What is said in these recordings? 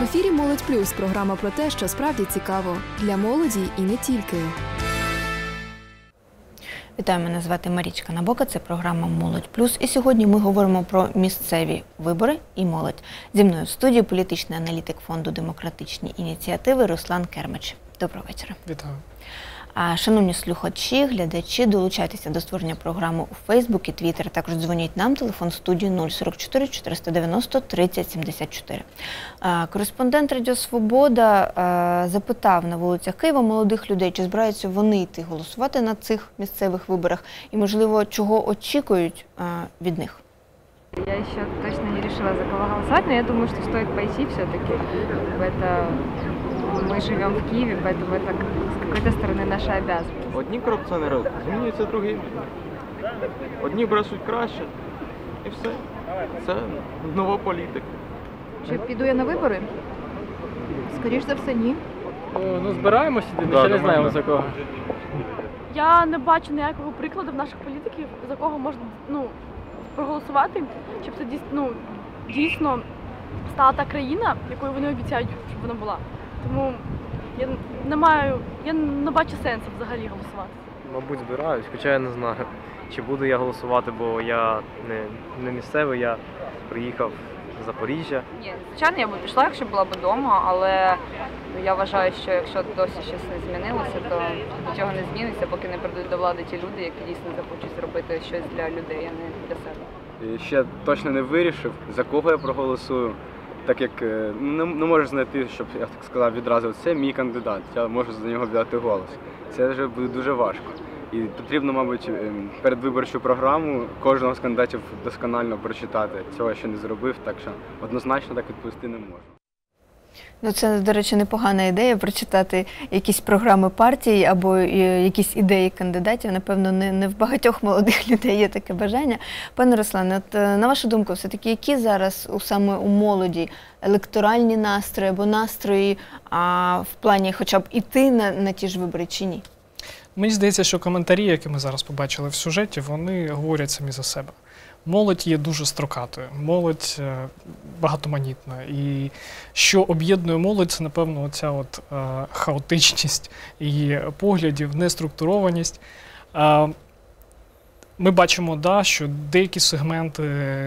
В ефірі Молодь Плюс програма про те, що справді цікаво для молоді і не тільки. Вітаю, мене звати Марічка Набока. Це програма Молодь Плюс. І сьогодні ми говоримо про місцеві вибори і молодь. Зі мною в студії політичний аналітик фонду демократичні ініціативи Руслан Кермич. Доброго вечора. Вітаю. А шановні слухачі, глядачі, долучайтеся до створення програми у Фейсбук і Твіттер. Також дзвоніть нам. Телефон студії 044 490 30 74. А, Кореспондент Радіо Свобода а, запитав на вулицях Києва молодих людей, чи збираються вони йти голосувати на цих місцевих виборах, і можливо, чого очікують а, від них. Я еще точно не решила, за кого голосовать, но я думаю, что стоит пойти все-таки. Это мы живем в Киеве, поэтому это с какой-то стороны наша обязанность. Одні корупціонери змінюються другим. Одні брешуть краще. І все. Це нова політика. Чи піду я на вибори? Скоріш за все, ні. Ну, збираємося, Да, ще не знаємо за кого. Я не бачу ніякого прикладу в наших політиків, за кого можна ну, проголосувати, щоб це дійсно, ну, дійсно стала та країна, якою вони обіцяють, щоб вона була. Тому я не маю, я не бачу сенсу взагалі голосувати. Мабуть, збираюсь, хоча я не знаю, чи буду я голосувати, бо я не, не місцевий, я приїхав з Запоріжжя. Ні, звичайно, я б пішла, якщо була б вдома, але ну, я вважаю, що якщо досі щось не змінилося, то нічого не зміниться, поки не прийдуть до влади ті люди, які дійсно захочуть зробити щось для людей, а не для себе. І Ще точно не вирішив, за кого я проголосую. Так як е, не, не можеш знайти, щоб я так сказав відразу, це мій кандидат, я можу за нього віддати голос. Це вже буде дуже важко. І потрібно, мабуть, е, передвиборчу програму кожного з кандидатів досконально прочитати. Цього ще не зробив, так що однозначно так відповісти не можу. Ну, це, до речі, непогана ідея прочитати якісь програми партії або е, якісь ідеї кандидатів. Напевно, не, не в багатьох молодих людей є таке бажання. Пане Руслане, от е, на вашу думку, все-таки які зараз у саме у молоді електоральні настрої або настрої а, в плані хоча б іти на, на ті ж вибори чи ні? Мені здається, що коментарі, які ми зараз побачили в сюжеті, вони говорять самі за себе. Молодь є дуже строкатою, молодь е, багатоманітна. І що об'єднує молодь, це, напевно, оця от е, хаотичність її поглядів, неструктурованість. Е, ми бачимо, да, що деякі сегменти,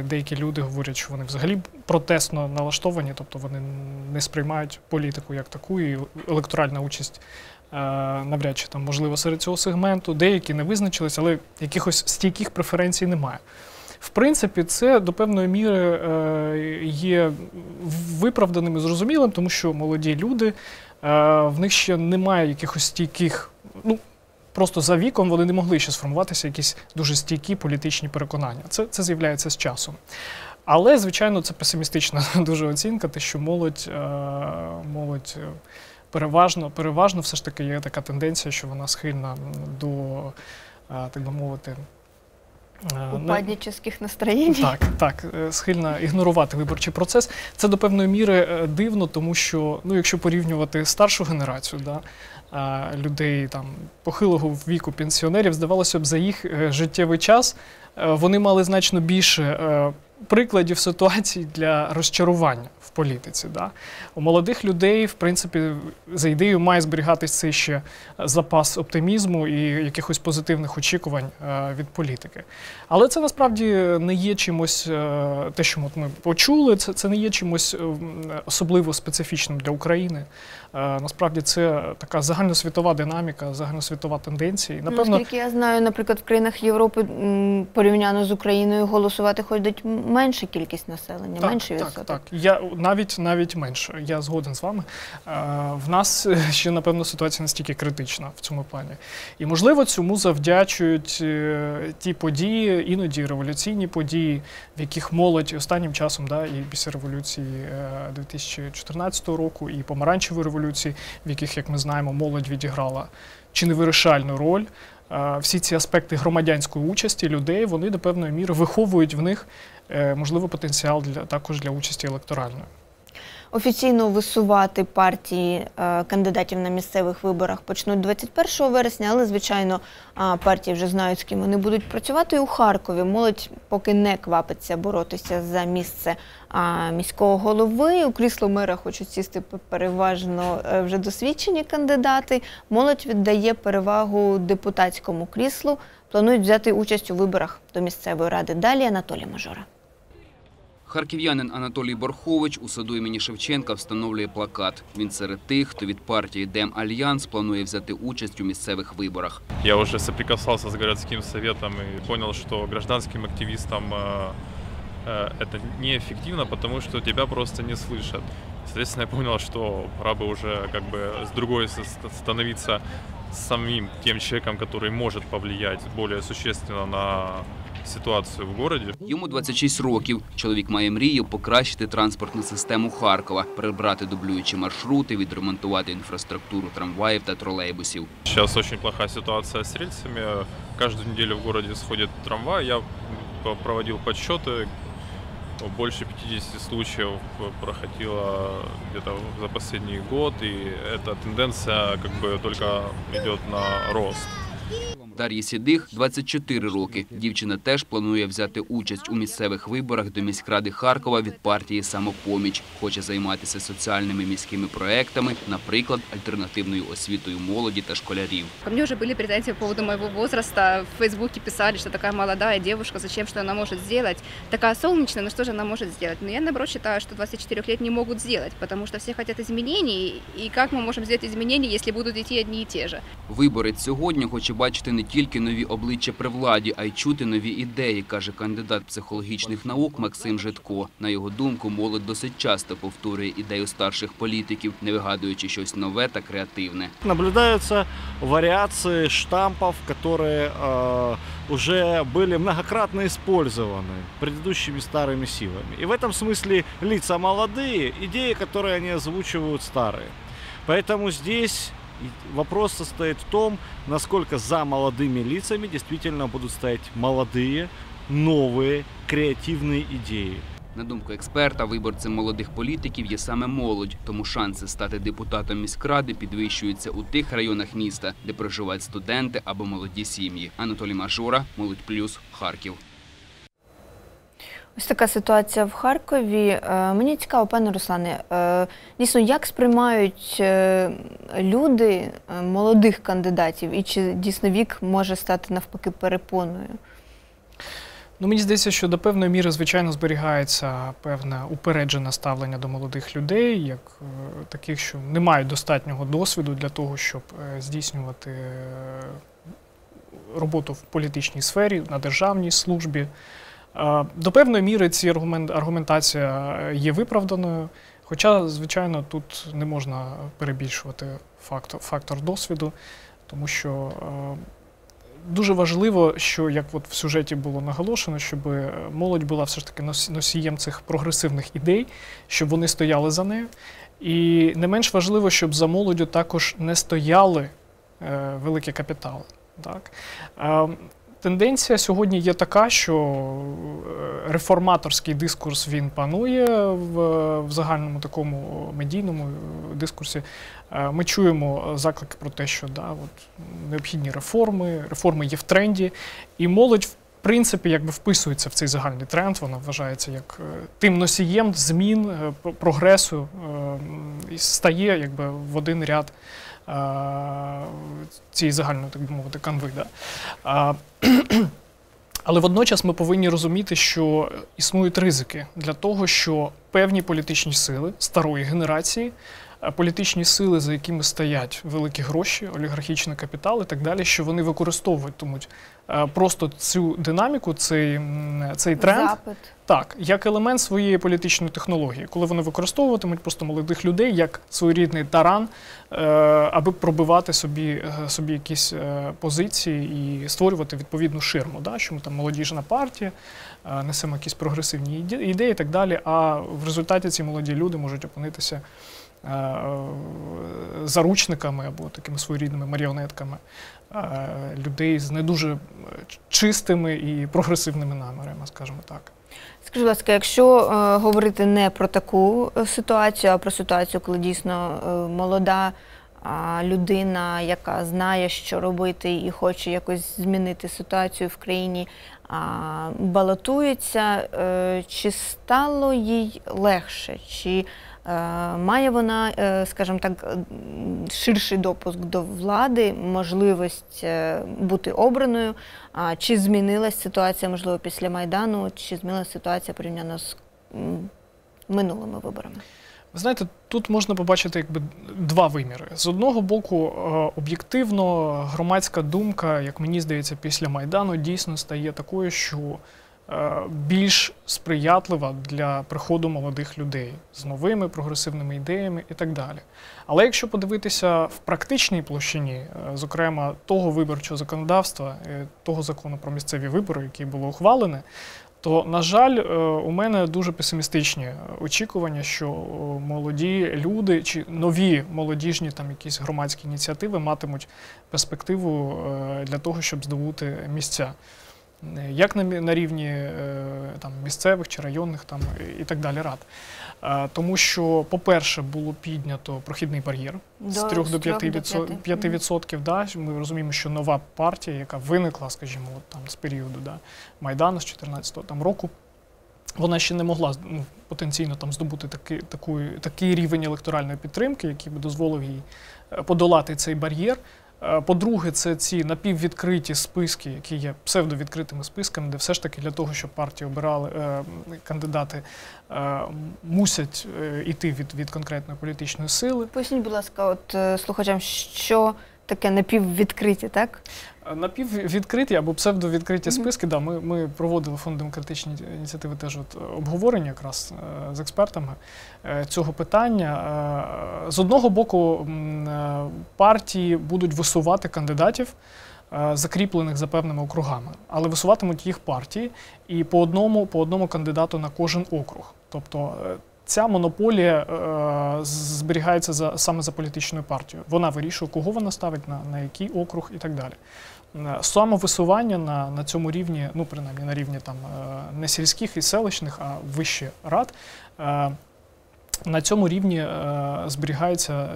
деякі люди говорять, що вони взагалі протестно налаштовані, тобто вони не сприймають політику як таку, і електоральна участь навряд чи там можливо серед цього сегменту. Деякі не визначились, але якихось стійких преференцій немає. В принципі, це до певної міри е, є виправданим і зрозумілим, тому що молоді люди, е, в них ще немає якихось стійких, ну просто за віком вони не могли ще сформуватися якісь дуже стійкі політичні переконання. Це, це з'являється з часом. Але, звичайно, це песимістична дуже оцінка, те, що молодь, е, молодь переважно, переважно все ж таки є така тенденція, що вона схильна до, так би мовити, Упаднических настроєнь? так, так, е, схильна ігнорувати виборчий процес. Це до певної міри е, дивно, тому що ну, якщо порівнювати старшу генерацію, да, людей там похилого віку пенсіонерів, здавалося б, за їх е, життєвий час е, вони мали значно більше е, прикладів ситуацій для розчарування в політиці. Да. У молодих людей, в принципі, за ідеєю має зберігатись цей ще запас оптимізму і якихось позитивних очікувань е, від політики. Але це насправді не є чимось, е, те, що ми почули, це, це не є чимось е, особливо специфічним для України. Насправді це така загальносвітова динаміка, загальносвітова тенденція. Напевно, Наскільки я знаю, наприклад, в країнах Європи порівняно з Україною голосувати ходить менша кількість населення, Так, менший так, відсоток. так. Я навіть навіть менше. Я згоден з вами. Е, В нас ще напевно ситуація настільки критична в цьому плані. І можливо цьому завдячують е, ті події, іноді революційні події, в яких молодь останнім часом, да, і після революції е, 2014 року, і помаранчевої революції, в яких, як ми знаємо, молодь відіграла чи не вирішальну роль. Е, Всі ці аспекти громадянської участі людей вони до певної міри виховують в них можливо потенціал для також для участі електоральної. Офіційно висувати партії е, кандидатів на місцевих виборах почнуть 21 вересня, але звичайно партії вже знають, з ким вони будуть працювати. І у Харкові молодь поки не квапиться боротися за місце а, міського голови. У крісло мера хочуть сісти переважно е, вже досвідчені кандидати. Молодь віддає перевагу депутатському кріслу. Планують взяти участь у виборах до місцевої ради. Далі Анатолій Мажора. Харків'янин Анатолій Борхович у саду імені Шевченка встановлює плакат. Він серед тих, хто від партії Дем Альянс планує взяти участь у місцевих виборах. Я уже соприкасался с городским советом и понял, что гражданским активистам э, э, это неэффективно, потому что тебя просто не слышат. Соответственно, я понял, что пора бы уже как бы с другой с- с- становиться самим тем человеком, который может повлиять более существенно на ситуацию в городе. Йому 26 років. Чоловік має мрію покращити транспортну систему Харкова, прибрати дублюючі маршрути, відремонтувати інфраструктуру трамваїв та тролейбусів. Сейчас очень плохая ситуация с рельсами. Каждую неделю в городе сходит трамвай. Я п- проводил подсчеты. Больше 50 случаев проходило где-то за последний год, и эта тенденция как бы только идет на рост. Дар'ї Сідих 24 роки. Дівчина теж планує взяти участь у місцевих виборах до міськради Харкова від партії «Самопоміч». Хоче займатися соціальними міськими проектами, наприклад, альтернативною освітою молоді та школярів. Ко мне уже были претензии по поводу моего возраста. В Фейсбуке писали, что такая молодая девушка, зачем, что она может сделать. Такая солнечная, но что же она может сделать? Но я, наоборот, считаю, что 24 лет не могут сделать, потому что все хотят изменений. И как мы можем сделать изменения, если будут идти одни и те же? Виборець сьогодні хоче бачити не тільки нові обличчя при владі, а й чути нові ідеї, каже кандидат психологічних наук Максим Житко. На його думку, молодь досить часто повторює ідею старших політиків, не вигадуючи щось нове та креативне. Наблюдаются вариации штампов, которые э, уже были многократно использованы предыдущими старыми силами. И в этом смысле лица молодые, идеи, которые они озвучивают старые. Поэтому здесь и вопрос состоит в том, насколько за молодыми лицами действительно будут стоять молодые, новые, креативные идеи. На думку експерта, виборцем молодих політиків є саме молодь, тому шанси стати депутатом міськради підвищуються у тих районах міста, де проживають студенти або молоді сім'ї. Анатолій Мажора, Молодь Плюс, Харків. Ось така ситуація в Харкові. Е, Мені цікаво, пане Руслане, е, дійсно, як сприймають е, люди молодих кандидатів, і чи дійсно вік може стати навпаки перепоною? Ну, мені здається, що до певної міри, звичайно, зберігається певне упереджене ставлення до молодих людей, як е, таких, що не мають достатнього досвіду для того, щоб е, здійснювати е, роботу в політичній сфері, на державній службі. Е, До певної міри ці аргумент, аргументація є виправданою. Хоча, звичайно, тут не можна перебільшувати фактор, фактор досвіду, тому що е, дуже важливо, що як от в сюжеті було наголошено, щоб е, молодь була все ж таки носієм цих прогресивних ідей, щоб вони стояли за нею. І не менш важливо, щоб за молоддю також не стояли е, великі капітали. Так? Тенденція сьогодні є така, що е, реформаторський дискурс він панує в, в загальному такому медійному е, дискурсі. Е, Ми чуємо заклики про те, що да, от, необхідні реформи, реформи є в тренді, і молодь, в принципі, якби вписується в цей загальний тренд. Вона вважається як тим носієм змін, прогресу і стає якби в один ряд цієї загальної, так би мовити, канви. Да. Але водночас ми повинні розуміти, що існують ризики для того, що певні політичні сили старої генерації, політичні сили, за якими стоять великі гроші, олігархічний капітал і так далі, що вони використовуватимуть просто цю динаміку, цей, цей тренд. Запит. Так, як елемент своєї політичної технології, коли вони використовуватимуть просто молодих людей як своєрідний таран, е, аби пробивати собі, е, собі якісь е, позиції і створювати відповідну ширму, да? що ми там молодіжна партія, е, несемо якісь прогресивні ідеї і так далі. А в результаті ці молоді люди можуть опинитися е, заручниками або такими своєрідними маріонетками е, людей з не дуже е, чистими і прогресивними намірами, скажімо так. Скажіть, будь ласка, якщо е, говорити не про таку е, ситуацію, а про ситуацію, коли дійсно е, молода а, людина, яка знає, що робити, і хоче якось змінити ситуацію в країні, балотується, е, чи стало їй легше? Чи е, має вона, е, скажімо так, ширший допуск до влади, можливість е, бути обраною? Чи змінилась ситуація, можливо, після Майдану, чи змінилася ситуація порівняно з минулими виборами? Ви знаєте, тут можна побачити якби два виміри. З одного боку, е, об'єктивно, громадська думка, як мені здається, після Майдану дійсно стає такою, що е, більш сприятлива для приходу молодих людей з новими прогресивними ідеями і так далі. Але якщо подивитися в практичній площині, е, зокрема того виборчого законодавства, е, того закону про місцеві вибори, який було ухвалене, то, на жаль, е, у мене дуже песимістичні е, очікування, що е, молоді люди чи нові молодіжні там якісь громадські ініціативи матимуть перспективу е, для того, щоб здобути місця. Як на, на рівні е, там, місцевих чи районних там, і так далі рад. Тому що, по-перше, було піднято прохідний бар'єр з До- 3 до 5 трьох до відсо- п'яти. 5 відсотків. Да, ми розуміємо, що нова партія, яка виникла, скажімо, от там з періоду да, Майдану з 14 там року, вона ще не могла ну, потенційно там здобути такий, такий, такий рівень електоральної підтримки, який би дозволив їй е, подолати цей бар'єр. Е, По-друге, це ці напіввідкриті списки, які є псевдовідкритими списками, де все ж таки для того, щоб партії обирали е, кандидати, е, мусять йти від, від конкретної політичної сили. Поясніть, будь ласка, от слухачам, що таке напіввідкриті, так? Напіввідкриті або псевдовідкриті списки, да, ми, ми проводили фонд демократичні ініціативи теж от обговорення якраз е, з експертами е, цього питання. Е, З одного боку, партії будуть висувати кандидатів. Закріплених за певними округами, але висуватимуть їх партії і по одному, по одному кандидату на кожен округ. Тобто ця монополія е, зберігається за, саме за політичною партією. Вона вирішує, кого вона ставить на, на який округ і так далі. Е, Самовисування на, на цьому рівні, ну принаймні на рівні там е, не сільських і селищних, а вище рад. е, На цьому рівні зберігається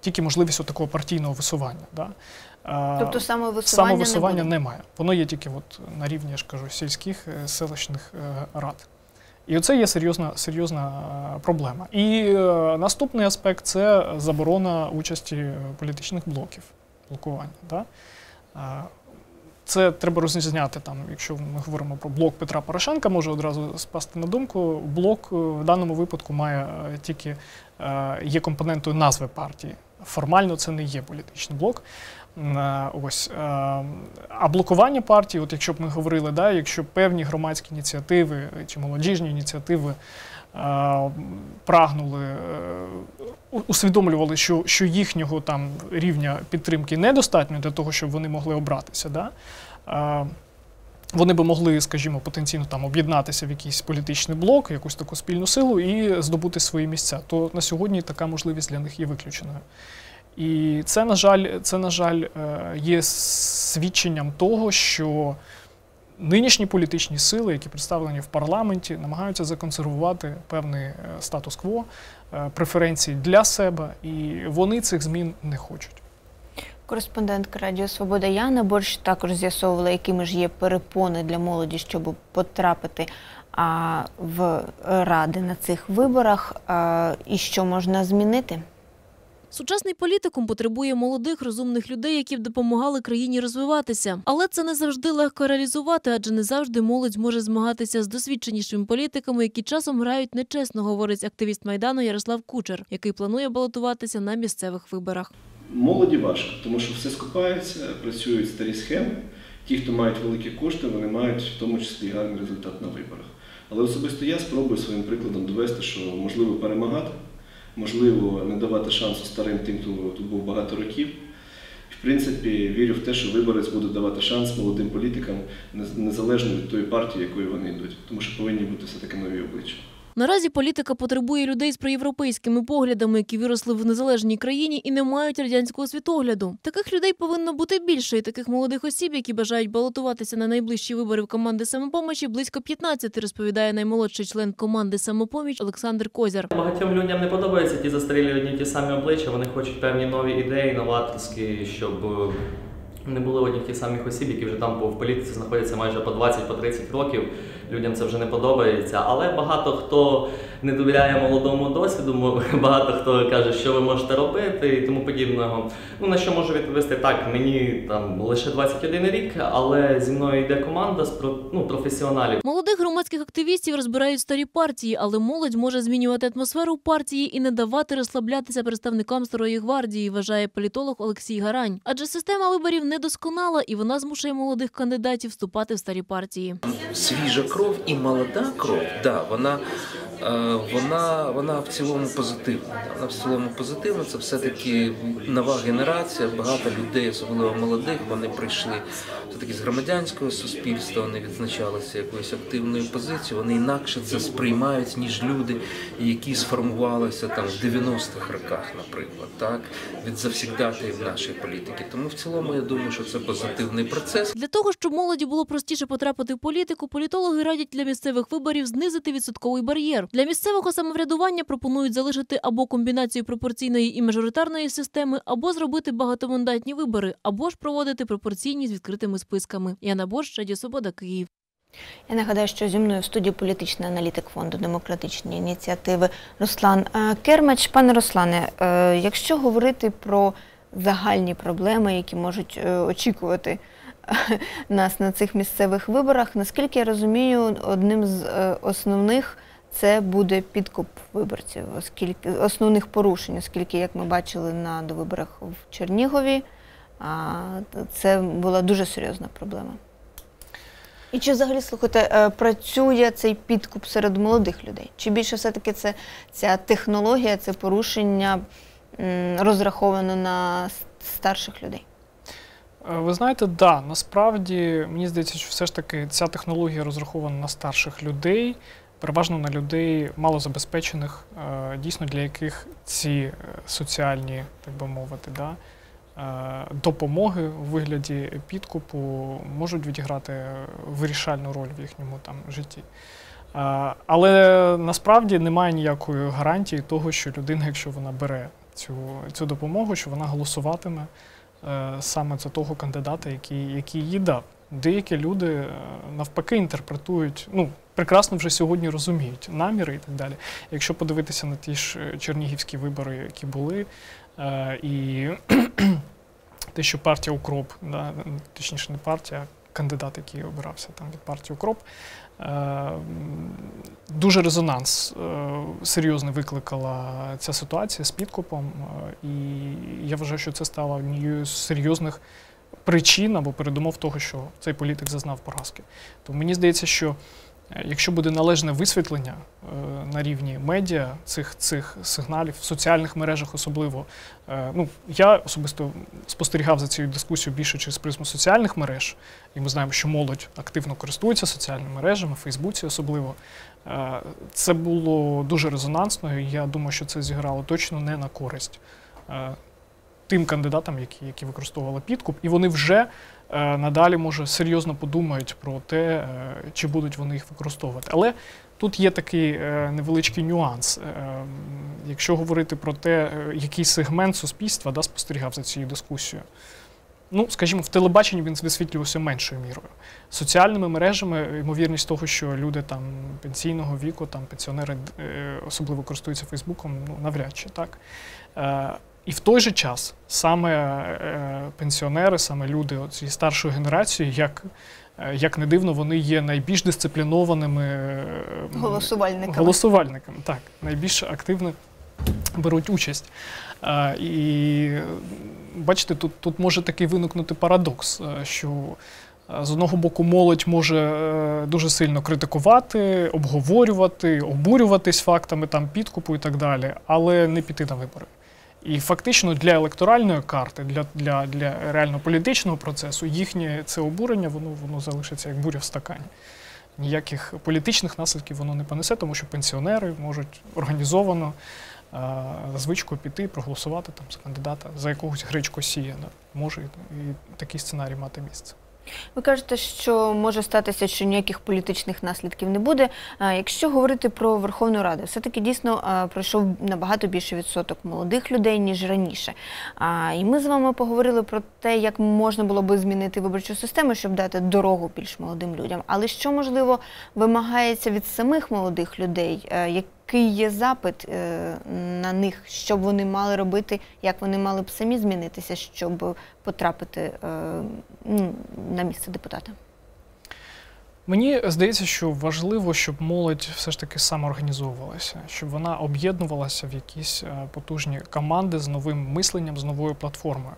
тільки можливість такого партійного висування. Да? Тобто самовисування самовисування не немає. Воно є тільки от на рівні, я ж кажу, сільських селищних рад. І оце є серйозна, серйозна проблема. І наступний аспект це заборона участі політичних блоків, блокування. Да? Це треба розрізняти там, якщо ми говоримо про блок Петра Порошенка, може одразу спасти на думку. Блок е, в даному випадку має е, тільки е, є компонентою назви партії. Формально це не є політичний блок. Ось. А блокування партії, от якщо б ми говорили, да, якщо певні громадські ініціативи чи молодіжні ініціативи прагнули, е, усвідомлювали, що, що їхнього там рівня підтримки недостатньо для того, щоб вони могли обратися. Да? Вони би могли, скажімо, потенційно там об'єднатися в якийсь політичний блок, якусь таку спільну силу і здобути свої місця. То на сьогодні така можливість для них є виключеною. І це, на жаль, це, на жаль, е, є свідченням того, що нинішні політичні сили, які представлені в парламенті, намагаються законсервувати певний е, статус-кво, е, преференції для себе, і вони цих змін не хочуть. Кореспондентка Радіо Свобода Яна Борщ також з'ясовувала, якими ж є перепони для молоді, щоб потрапити в ради на цих виборах, і що можна змінити. Сучасний політикум потребує молодих, розумних людей, які б допомагали країні розвиватися. Але це не завжди легко реалізувати, адже не завжди молодь може змагатися з досвідченішими політиками, які часом грають нечесно, говорить активіст майдану Ярослав Кучер, який планує балотуватися на місцевих виборах. Молоді важко, тому що все скупається, працюють старі схеми. Ті, хто мають великі кошти, вони мають в тому числі гарний результат на виборах. Але особисто я спробую своїм прикладом довести, що можливо перемагати, можливо не давати шансу старим тим, хто тут був багато років. В принципі, вірю в те, що виборець буде давати шанс молодим політикам незалежно від тої партії, якою вони йдуть, тому що повинні бути все-таки нові обличчя. Наразі політика потребує людей з проєвропейськими поглядами, які виросли в незалежній країні і не мають радянського світогляду. Таких людей повинно бути більше, і таких молодих осіб, які бажають балотуватися на найближчі вибори в команди самопомочі, близько 15, розповідає наймолодший член команди самопоміч Олександр Козяр. Багатьом людям не подобаються ті застарілі одні ті самі обличчя. Вони хочуть певні нові ідеї, новаторські, щоб не були одних тих самих осіб, які вже там в політиці знаходяться майже по 20 по років. Людям це вже не подобається. Але багато хто не довіряє молодому досвіду, багато хто каже, що ви можете робити і тому подібного. Ну на що можу відповісти так, мені там лише 21 рік, але зі мною йде команда з ну, професіоналів. Молодих громадських активістів розбирають старі партії, але молодь може змінювати атмосферу партії і не давати розслаблятися представникам старої гвардії, вважає політолог Олексій Гарань. Адже система виборів недосконала і вона змушує молодих кандидатів вступати в старі партії. свіжа кров і молода кров, да, вона, вона, вона в цілому позитивна. Вона в цілому позитивна. Це все-таки нова генерація, багато людей, особливо молодих, вони прийшли все-таки з громадянського суспільства, вони відзначалися якоюсь активною позицією, вони інакше це сприймають, ніж люди, які сформувалися там в 90-х роках, наприклад, так, від завсігдатаїв нашої політики. Тому в цілому я думаю, що це позитивний процес. Для того, щоб молоді було простіше потрапити в політику, політологи радять для місцевих виборів знизити відсотковий бар'єр. Для місцевого самоврядування пропонують залишити або комбінацію пропорційної і мажоритарної системи, або зробити багатомандатні вибори, або ж проводити пропорційні з відкритими списками. Яна Борщ, Радіо Свобода, Київ. Я нагадаю, що зі мною в студії політичний аналітик фонду демократичні ініціативи Руслан е, Кермач. Пане Руслане, е, якщо говорити про загальні проблеми, які можуть е, очікувати нас на цих місцевих виборах, наскільки я розумію, одним з основних це буде підкуп виборців, оскільки основних порушень, оскільки, як ми бачили на довиборах в Чернігові, це була дуже серйозна проблема. І чи взагалі слухайте, е, працює цей підкуп серед молодих людей? Чи більше все-таки це ця технологія, це порушення розраховано на старших людей? Е, Ви знаєте, да, насправді мені здається, що все ж таки ця технологія розрахована на старших людей, переважно на людей малозабезпечених, е, дійсно для яких ці е, соціальні, так би мовити, да, е, допомоги у вигляді підкупу можуть відіграти вирішальну роль в їхньому там житті. Але насправді немає ніякої гарантії того, що людина, якщо вона бере цю, цю допомогу, що вона голосуватиме саме за того кандидата, який, який їй дав. Деякі люди навпаки інтерпретують, ну, прекрасно вже сьогодні розуміють наміри і так далі. Якщо подивитися на ті ж е, чернігівські вибори, які були, е, і те, що партія Укроп, да, точніше не партія, а кандидат, який обирався там від партії Укроп, е, дуже резонанс серйозний викликала ця ситуація з підкупом. І я вважаю, що це стало однією з серйозних причин або передумов того, що цей політик зазнав поразки. Тому мені здається, що якщо буде належне висвітлення е, на рівні медіа цих, цих сигналів, в соціальних мережах особливо, е, ну я особисто спостерігав за цією дискусією більше через призму соціальних мереж, і ми знаємо, що молодь активно користується соціальними мережами, Фейсбуці особливо. Е, Це було дуже резонансно, і я думаю, що це зіграло точно не на користь тим кандидатам, які, які використовували підкуп, і вони вже надалі може серйозно подумають про те, е, чи будуть вони їх використовувати. Але тут є такий е, невеличкий нюанс. Е, якщо говорити про те, е, який сегмент суспільства да, спостерігав за цією дискусією. Ну, скажімо, в телебаченні він висвітлювався меншою мірою. Соціальними мережами ймовірність того, що люди там пенсійного віку, там пенсіонери е, особливо користуються Фейсбуком, ну навряд чи так. І в той же час саме е, пенсіонери, саме люди цієї старшої генерації, як, е, як не дивно, вони є найбільш дисциплінованими е, Голосувальниками. голосувальниками. Так, найбільш активно беруть участь. Е, І бачите, тут, тут може такий виникнути парадокс, що з одного боку молодь може дуже сильно критикувати, обговорювати, обурюватись фактами там підкупу і так далі, але не піти на вибори. І фактично для електоральної карти, для, для, для реально політичного процесу, їхнє це обурення, воно, воно залишиться як буря в стакані. ніяких політичних наслідків воно не понесе, тому що пенсіонери можуть організовано е, за піти, проголосувати там за кандидата за якогось гречкосія. Може і такий сценарій мати місце. Ви кажете, що може статися, що ніяких політичних наслідків не буде. Якщо говорити про Верховну Раду, все-таки дійсно пройшов набагато більший відсоток молодих людей, ніж раніше. І ми з вами поговорили про те, як можна було би змінити виборчу систему, щоб дати дорогу більш молодим людям. Але що можливо вимагається від самих молодих людей? Який є запит е, на них, що б вони мали робити, як вони мали б самі змінитися, щоб потрапити е, ну, на місце депутата? Мені здається, що важливо, щоб молодь все ж таки самоорганізовувалася, щоб вона об'єднувалася в якісь е, потужні команди з новим мисленням, з новою платформою.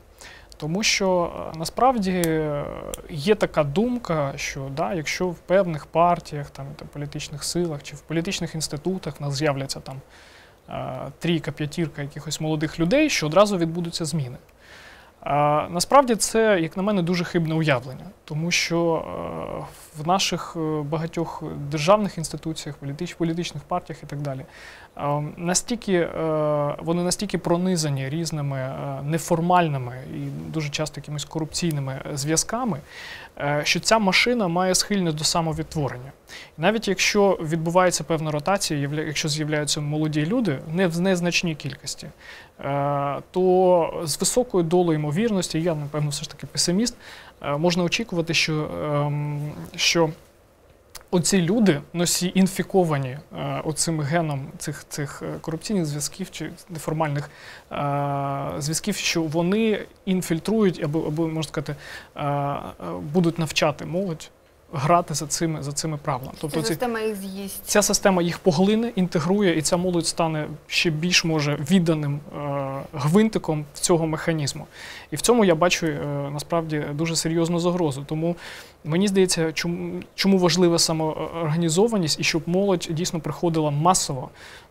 Тому що е, насправді е, є така думка, що да, якщо в певних партіях, там, та політичних силах чи в політичних інститутах в нас з'являться там е, трійка, п'ятірка якихось молодих людей, що одразу відбудуться зміни. Насправді це, як на мене, дуже хибне уявлення, тому що в наших е, багатьох державних інституціях, політич, політичних партіях і так далі, е, настільки, е, вони настільки пронизані різними неформальними і дуже часто якимись корупційними зв'язками, що ця машина має схильність до самовідтворення. І навіть якщо відбувається певна ротація, якщо з'являються молоді люди, не в незначній кількості, то з високою долею ймовірності, я, напевно, все ж таки песиміст, можна очікувати, що, ем, що оці люди, носі інфіковані е, оцим геном цих, цих е, корупційних зв'язків чи неформальних е, зв'язків, що вони інфільтрують або, або можна сказати, е, е, будуть навчати молодь грати за цими, за цими правилами. Ця ці- система їх з'їсть. Ця система їх поглине, інтегрує, і ця молодь стане ще більш може відданим е, гвинтиком цього механізму. І в цьому я бачу е, насправді дуже серйозну загрозу. Тому мені здається, чому, чому важлива самоорганізованість і щоб молодь дійсно приходила масово.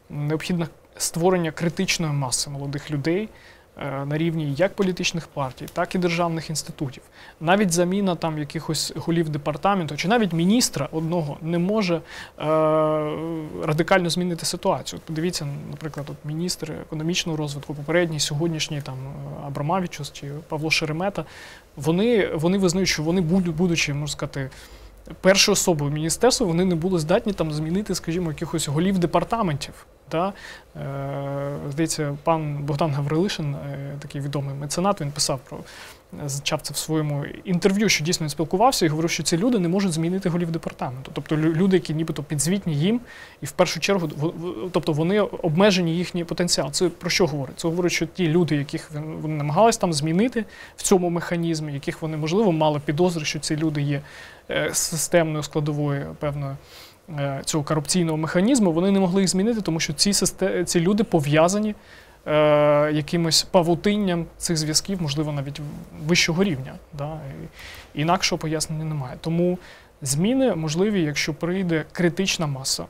Необхідно створення критичної маси молодих людей. Е, На рівні як політичних партій, так і державних інститутів. Навіть заміна там якихось голів департаменту чи навіть міністра одного не може е, радикально змінити ситуацію. Подивіться, наприклад, от міністр економічного розвитку, попередній, сьогоднішній там Абрамавічус чи Павло Шеремета. Вони, вони визнають, що вони будучи, можна сказати, першою особою міністерства, вони не були здатні там змінити, скажімо, якихось голів департаментів. Та, е, здається, пан Богдан Гаврилишин, е, такий відомий меценат, він писав про зачав це в своєму інтерв'ю, що дійсно він спілкувався і говорив, що ці люди не можуть змінити голів департаменту. Тобто люди, які нібито підзвітні їм, і в першу чергу, тобто вони обмежені їхній потенціал. Це про що говорить? Це говорить, що ті люди, яких вони намагались там змінити в цьому механізмі, яких вони можливо мали підозри, що ці люди є е, системною складовою певною. Е, Цього корупційного механізму вони не могли їх змінити, тому що ці, систе- ці люди пов'язані е, якимось павутинням цих зв'язків, можливо, навіть вищого рівня. Да? Інакшого пояснення немає. Тому зміни можливі, якщо прийде критична маса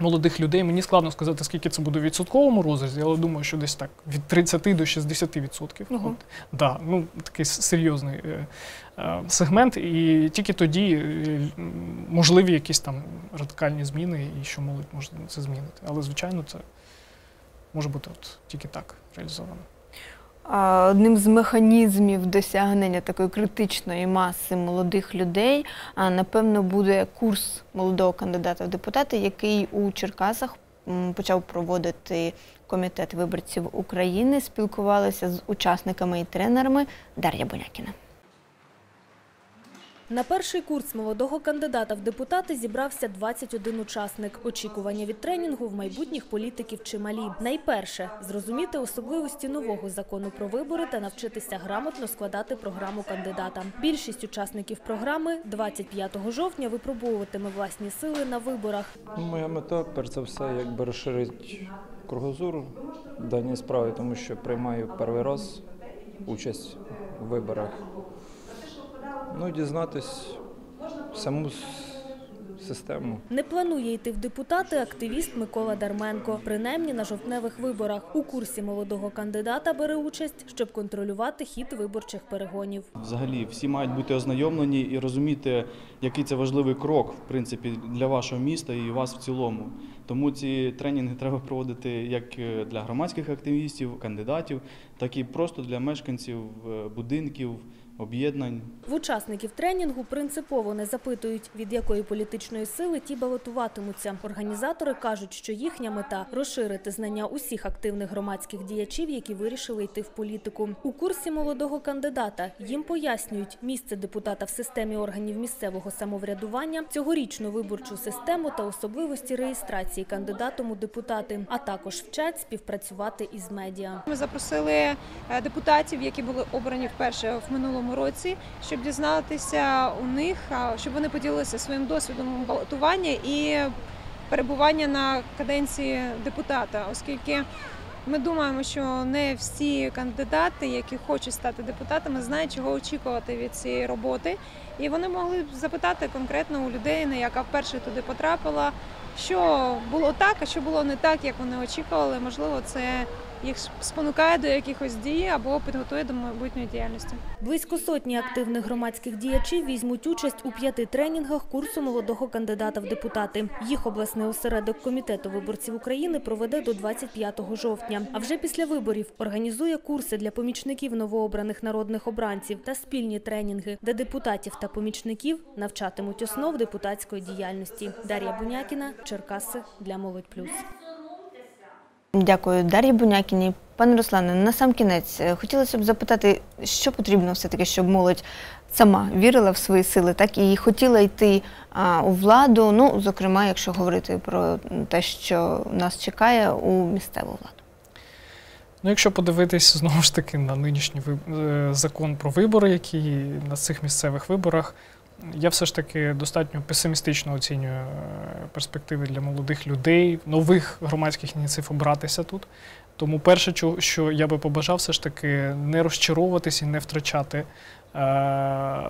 молодих людей. Мені складно сказати, скільки це буде в відсотковому розрізі, але думаю, що десь так від 30 до 60 відсотків. Угу. Да, ну, такий серйозний е, е, сегмент, і тільки тоді е, можливі якісь там радикальні зміни, і що молодь може це змінити. Але, звичайно, це може бути от тільки так реалізовано. Одним з механізмів досягнення такої критичної маси молодих людей, а, напевно, буде курс молодого кандидата в депутати, який у Черкасах почав проводити комітет виборців України. Спілкувалися з учасниками і тренерами Дар'я Бонякіна. На перший курс молодого кандидата в депутати зібрався 21 учасник. Очікування від тренінгу в майбутніх політиків чималі. Найперше зрозуміти особливості нового закону про вибори та навчитися грамотно складати програму кандидата. Більшість учасників програми 25 жовтня випробовуватиме власні сили на виборах. Моя мета, перш за все, якби розширити кругозор в даній справі, тому що приймаю перший раз участь у виборах. Ну дізнатись саму, систему. Не планує йти в депутати активіст Микола Дарменко, принаймні на жовтневих виборах. У курсі молодого кандидата бере участь, щоб контролювати хід виборчих перегонів. Взагалі, всі мають бути ознайомлені і розуміти, який це важливий крок, в принципі, для вашого міста і вас в цілому. Тому ці тренінги треба проводити як е, для громадських активістів, кандидатів, так і просто для мешканців е, будинків, об'єднань. В учасників тренінгу принципово не запитують, від якої політичної сили ті балотуватимуться. Організатори кажуть, що їхня мета розширити знання усіх активних громадських діячів, які вирішили йти в політику. У курсі молодого кандидата їм пояснюють місце депутата в системі органів місцевого самоврядування, цьогорічну виборчу систему та особливості реєстрації кандидатом у депутати, а також вчать співпрацювати із медіа. Ми запросили е, депутатів, які були обрані вперше в минулому році, щоб дізнатися у них, щоб вони поділилися своїм досвідом балотування і перебування на каденції депутата, оскільки ми думаємо, що не всі кандидати, які хочуть стати депутатами, знають, чого очікувати від цієї роботи. І вони могли б запитати конкретно у людини, яка вперше туди потрапила, що було так, а що було не так, як вони очікували. Можливо, це їх спонукає до якихось дій або підготує до майбутньої діяльності. Близько сотні активних громадських діячів візьмуть участь у п'яти тренінгах курсу молодого кандидата в депутати. Їх обласний осередок комітету виборців України проведе до 25 жовтня. А вже після виборів організує курси для помічників новообраних народних обранців та спільні тренінги, де депутатів та помічників навчатимуть основ депутатської діяльності. Дар'я Бунякіна, Черкаси для молодь плюс. Дякую, Дар'ї Бунякіні. Пане Руслане, на сам кінець е, хотілося б запитати, що потрібно все-таки, щоб молодь сама вірила в свої сили, так і хотіла йти а, у владу. Ну, зокрема, якщо говорити про те, що нас чекає у місцеву владу. Ну, якщо подивитись знову ж таки на нинішній е, закон про вибори, який на цих місцевих виборах, я все ж таки достатньо песимістично оцінюю е, перспективи для молодих людей, нових громадських ініціатив обратися тут. Тому перше, що я би побажав, все ж таки не розчаровуватись і не втрачати е,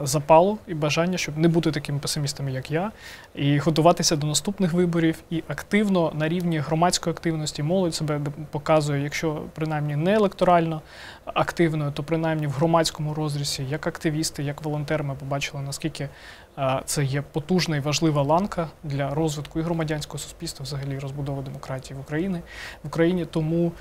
запалу і бажання, щоб не бути такими песимістами, як я, і готуватися до наступних виборів і активно на рівні громадської активності молодь себе показує, якщо принаймні не електорально активною, то принаймні в громадському розрізі, як активісти, як волонтери, ми побачили, наскільки е, це є потужна і важлива ланка для розвитку і громадянського суспільства, взагалі розбудови демократії в Україні в Україні. Тому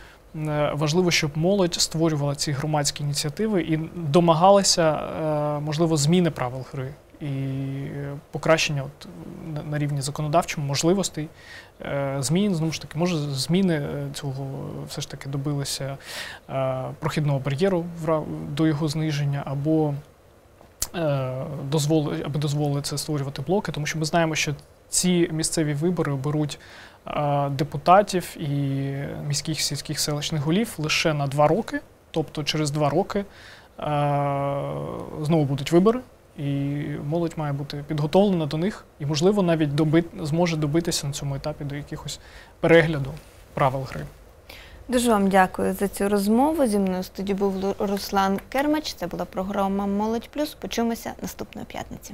важливо, щоб молодь створювала ці громадські ініціативи і домагалася, е, можливо, зміни правил гри і е, покращення от, на- рівні законодавчому можливостей е, змін. Знову ж таки, може, зміни е, цього все ж таки добилися е, прохідного бар'єру до його зниження або е, дозволи, аби дозволили це створювати блоки, тому що ми знаємо, що ці місцеві вибори оберуть е, депутатів і міських сільських селищних голів лише на два роки. Тобто через два роки е, знову будуть вибори, і молодь має бути підготовлена до них, і, можливо, навіть доби, зможе добитися на цьому етапі до якихось перегляду правил гри. Дуже вам дякую за цю розмову. Зі мною в студії був Руслан Кермач. Це була програма Молодь Плюс. Почуємося наступної п'ятниці.